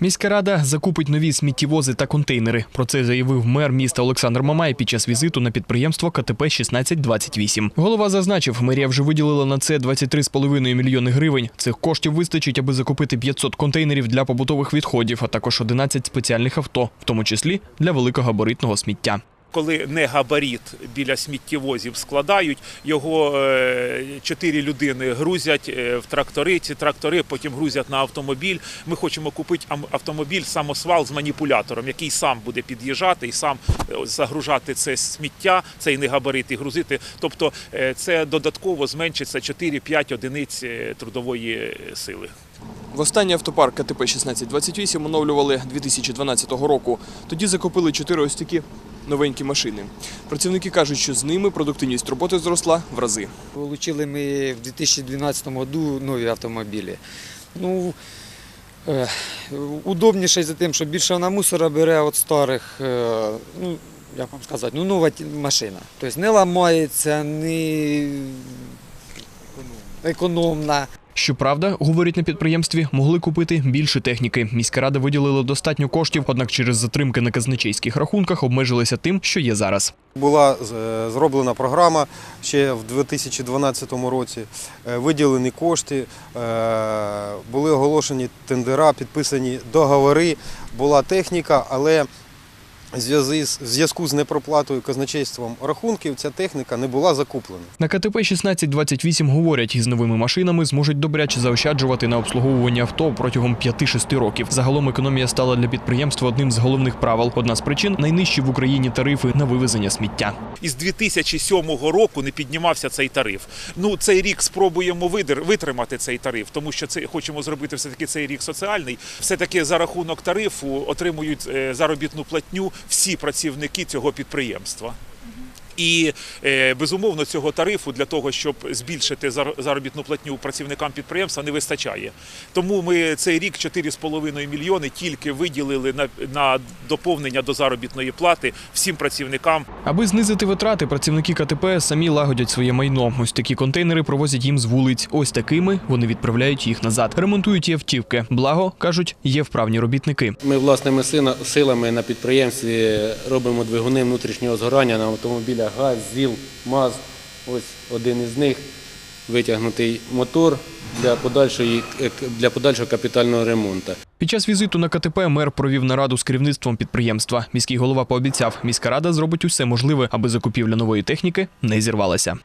Міська рада закупить нові сміттєвози та контейнери. Про це заявив мер міста Олександр Мамай під час візиту на підприємство КТП 1628. Голова зазначив, мерія вже виділила на це 23,5 мільйони гривень. Цих коштів вистачить, аби закупити 500 контейнерів для побутових відходів, а також 11 спеціальних авто, в тому числі для великогабаритного сміття. Коли не габарит біля сміттєвозів складають, його е, чотири людини грузять е, в трактори. Ці трактори потім грузять на автомобіль. Ми хочемо купити автомобіль самосвал з маніпулятором, який сам буде під'їжджати і сам е, загружати це сміття, цей негабарит і грузити. Тобто це додатково зменшиться 4-5 одиниць трудової сили. Востаннє автопарк КТП 1628 оновлювали 2012 року. Тоді закупили чотири ось такі новенькі машини. Працівники кажуть, що з ними продуктивність роботи зросла в рази. Получили ми в 2012 году нові автомобілі. Ну, е, удобніше за тим, що більше вона мусора бере від старих, е, ну, як вам сказати, ну, нова машина. Тобто не ламається, не економна. Щоправда, говорять на підприємстві, могли купити більше техніки. Міська рада виділила достатньо коштів, однак через затримки на казначейських рахунках обмежилися тим, що є зараз. Була е, зроблена програма ще в 2012 році. Е, Виділені кошти, е, були оголошені тендера, підписані договори, була техніка, але зв'язку з непроплатою казначейством рахунків ця техніка не була закуплена. На КТП 1628 говорять, із новими машинами зможуть добряче заощаджувати на обслуговуванні авто протягом 5-6 років. Загалом економія стала для підприємства одним з головних правил. Одна з причин найнижчі в Україні тарифи на вивезення сміття. Із 2007 року не піднімався цей тариф. Ну цей рік спробуємо витримати цей тариф, тому що це хочемо зробити все таки цей рік соціальний. Все таки за рахунок тарифу отримують е, заробітну платню всі працівники цього підприємства. І е, безумовно цього тарифу для того, щоб збільшити заробітну платню працівникам підприємства, не вистачає. Тому ми цей рік 4,5 мільйони тільки виділили на, на доповнення до заробітної плати всім працівникам Аби знизити витрати, працівники КТП самі лагодять своє майно. Ось такі контейнери провозять їм з вулиць. Ось такими вони відправляють їх назад. Ремонтують і автівки. Благо кажуть, є вправні робітники. Ми власними сина- силами на підприємстві робимо двигуни внутрішнього згорання на автомобілях ГАЗ, ЗІЛ, МАЗ. Ось один із них витягнутий мотор для подальшої для подальшого капітального ремонту. Під час візиту на КТП мер провів нараду з керівництвом підприємства. Міський голова пообіцяв, міська рада зробить усе можливе, аби закупівля нової техніки не зірвалася.